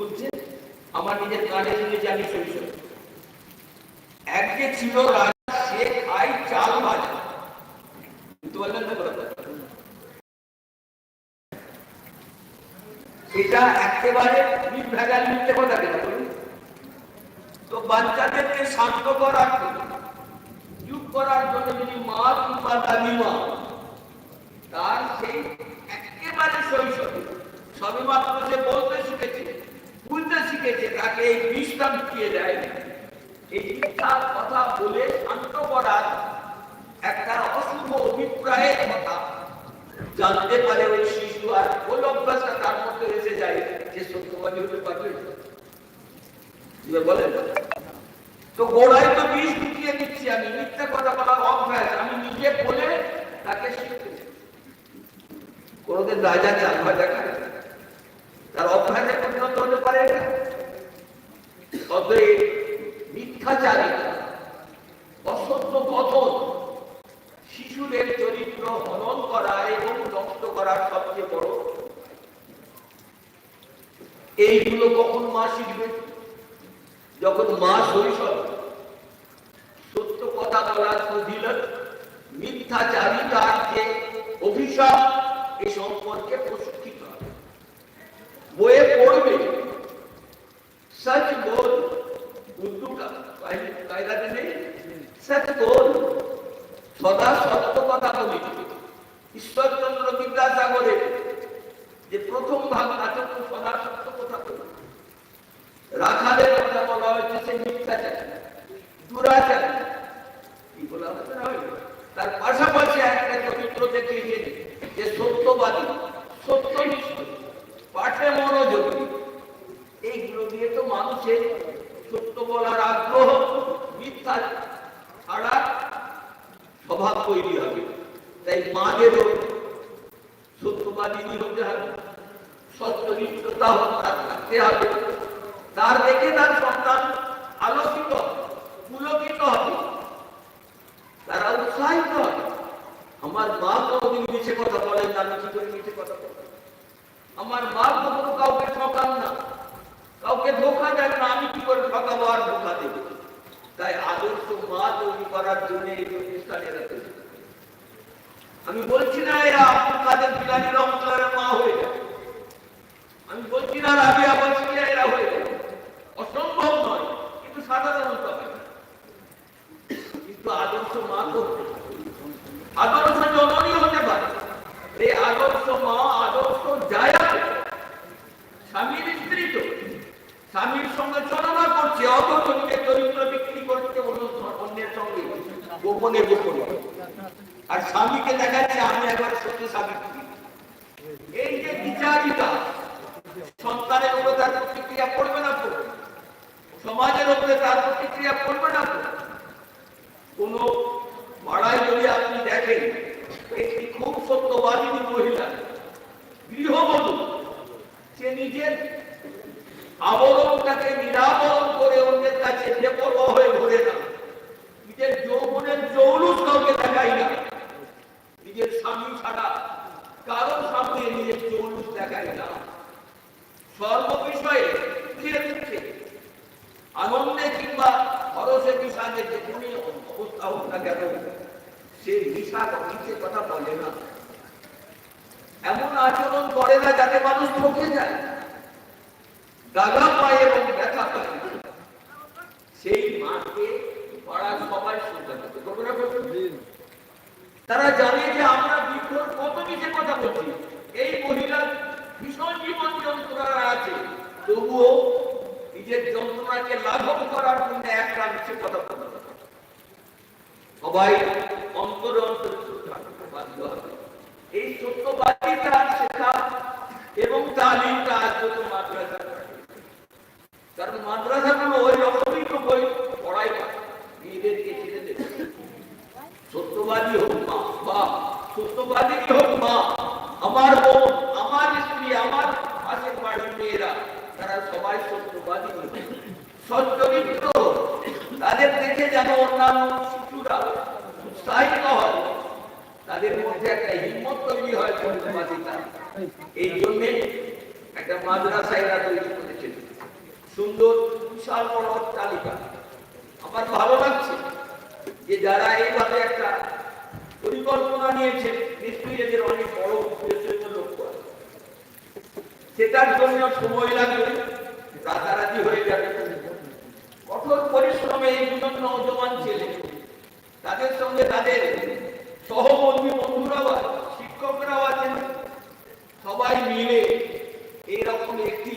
বলছে, আমার নিজের কানে শুনেছি আমি শৈশব এক ছিল রাজা সে খাই চাল ভাজা। বুঝতে পারলেন না এটা একেবারে নির্ভেজাল মিথ্যে কথা কেন তো বাচ্চাদেরকে শান্ত করার জন্য, চুপ করার জন্য যদি মা কিংবা দাদিমা তার সেই একেবারে শৈশবে সবে মাত্র সে বলতে শিখেছে শিখেছে তাকে এই বিষটা ঢুকিয়ে দেয়। এই মিথ্যা কথা বলে শান্ত করার একটা অশুভ অভিপ্রায়ের কথা। জানতে পারে ওই শিশু আর ওই অভ্যাসটা তার মধ্যে এসে যায় যে সত্যবাদী হতে পারবে বলেন? তো গোড়ায় তো বিষ ঢুকিয়ে দিচ্ছি আমি, মিথ্যা কথা বলার অভ্যাস। আমি নিজে বলে তাকে শিখতে কোনোদিন রাজা চাল ভাজা খায় তার অভ্যাসে পরিণত হতে পারে না অতএব মিথ্যাচারিতা অসত্য কথন, শিশুদের চরিত্র হনন করা এবং নষ্ট করার সবচেয়ে বড় এইগুলো কখন মা শিখবে? যখন মা শৈশব, সত্য কথা বলার ফজিলত মিথ্যাচারিতার যে অভিশাপ এ সম্পর্কে প্রশিক্ষিত হবে। বইয়ে পড়বে, সচ বল সচ বল, সদা সত্য কথা বলি। ঈশ্বরচন্দ্র বিদ্যাসাগরে যে প্রথম ভাগ নাটক সদা সত্য কথা বলি। রাখালের কথা বলা হয়েছে, সে মিথ্যাচার, দুরাচার। কি বলা হয়েছে? তার পাশাপাশি একটা চরিত্র দেখিয়েছেন যে সত্যবাদী সত্যনিষ্ঠ পাঠে মনোযোগী এইগুলো দিয়ে তো মানুষের সত্য বলার আগ্রহ মিথ্যা ছাড়া স্বভাব তৈরি হবে। তাই মাদেরও সত্যবাদী হতে হবে সত্যনিষ্ঠতা থাকতে হবে। তার দেখে তার সন্তান আলোকিত পুলকিত হবে। তারা উৎসাহিত হবে। আমার মা কোনদিন মিছে কথা বলেন আমি কি করে মিছে কথা বলব? আমার মা কখনো কাউকে ঠকান না। কাউকে ধোকা দেন না, আমি কি করে ঠকাবো আর ধোকা দেব? তাই আদর্শ মা তৈরি করার জন্য এই প্রতিষ্ঠানেরা তৈরি আমি বলছি না এরা আব্দুল কাদের জিলানি রহমতুল্লাহের মা হয়ে যাবে আমি বলছি না রাবিয়া বলছিয়া এরা হয়ে যাবে অসম্ভব নয় কিন্তু সাধারণত হয় না। কিন্তু আদর্শ মা করতে পারে। আদর্শ জননী হতে পারে এই আদর্শ মা আদর্শ জায়া স্বামীর স্ত্রী তো স্বামীর সঙ্গে চলনা করছে অথচ নিজের চরিত্র বিক্রি করছে অন্য- অন্যের সঙ্গে গোপনে গোপনে। আর স্বামীকে দেখাচ্ছে আমি একবার সত্যি স্বামী। এই যে বিচারিতা সন্তানের উপরে তার প্রতিক্রিয়া করবে না তো? সমাজের উপরে তার প্রতিক্রিয়া করবে না তো? কোন মারাই যদি আপনি দেখেন, একটি খুব সত্যবাদী মহিলা গৃহবধূ সে নিজের আবরণটাকে নিরাবরণ করে অন্যের কাছে বেপরোয়া হয়ে ঘুরে না নিজের যৌবনের জৌলুস কাউকে দেখাই না নিজের স্বামী ছাড়া কারও সামনে নিজের জৌলুস দেখাই না সর্ব বিষয়ে ধীরে ধীরে আনন্দে কিংবা খরচে বিষাদে যে কোনো অবস্থা হোক না কেন সে বিষাদ নিচে কথা বলে না। এমন আচরণ করে না যাতে মানুষ ঠকে যায়। দাগা পায় এবং ব্যথা পায়। সেই মাকে পাড়ার সবাই শুনতে হবে তারা জানে যে আমরা বিক্ষোভ কত কিছু কথা বলছি। এই মহিলার ভীষণ জীবন যন্ত্রণা আছে। তবুও নিজের যন্ত্রণাকে লাঘব করার জন্য একটা মিছে কথা বলে না। সবাই অন্তরে অন্তরে এই সত্যবাদিতা শেখা এবং তালিমটা আজ তো মাদ্রাসা কারণ মাদ্রাসাগুলো ওই রকমই তো বই পড়াই না। মেয়েদেরকে ছেলেদের সত্যবাদী হোক মা বা সত্যবাদী হোক মা, আমার বোন আমার স্ত্রী আমার পাশের বাড়ির মেয়েরা, তারা সবাই সত্যবাদী হবে সচ্চরিত্র তাদের দেখে যেন অন্যান্য শিশুরা উৎসাহিত হয়। তাদের মধ্যে একটা হিম্মত তৈরি হয় সত্যবাদিতা। এই জন্যে একটা মাদ্রাসা এরা তৈরি করেছেন সুন্দর, বিশাল বড় তালিকা। আমার ভালো লাগছে যে যারা এইভাবে একটা পরিকল্পনা নিয়েছে সেটার জন্য সময় লাগবে রাতারাতি হয়ে যাবে। কঠোর পরিশ্রমে এই দুজন নজমান ছেলে তাদের সঙ্গে তাদের সহকর্মী বন্ধুরাও আছে, শিক্ষকরাও আছেন সবাই মিলে এইরকম একটি